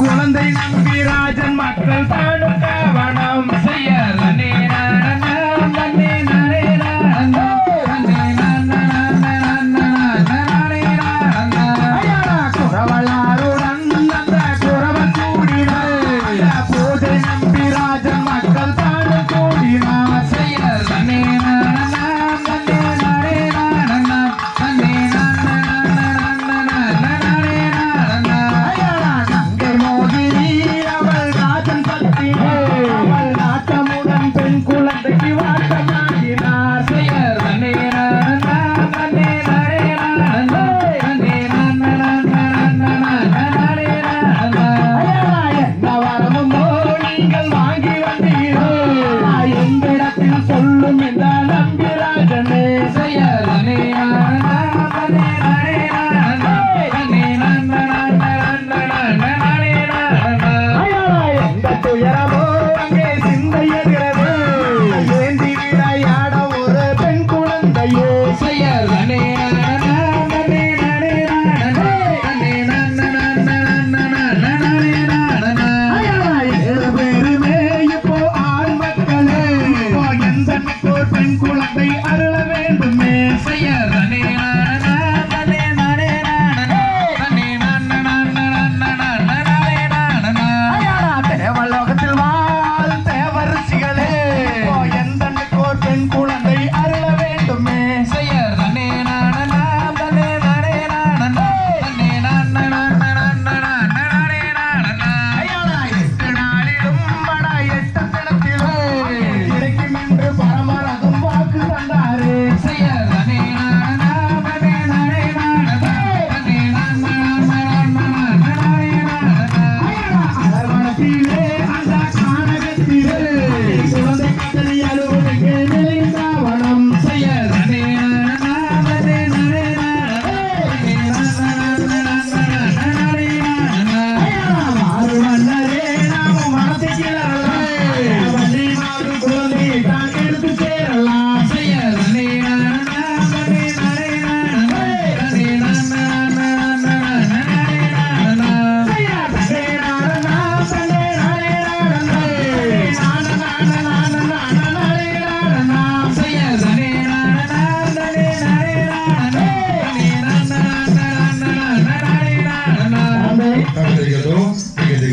குழந்தை நம்பி ராஜன் மக்கள் தானும் te quedó, que te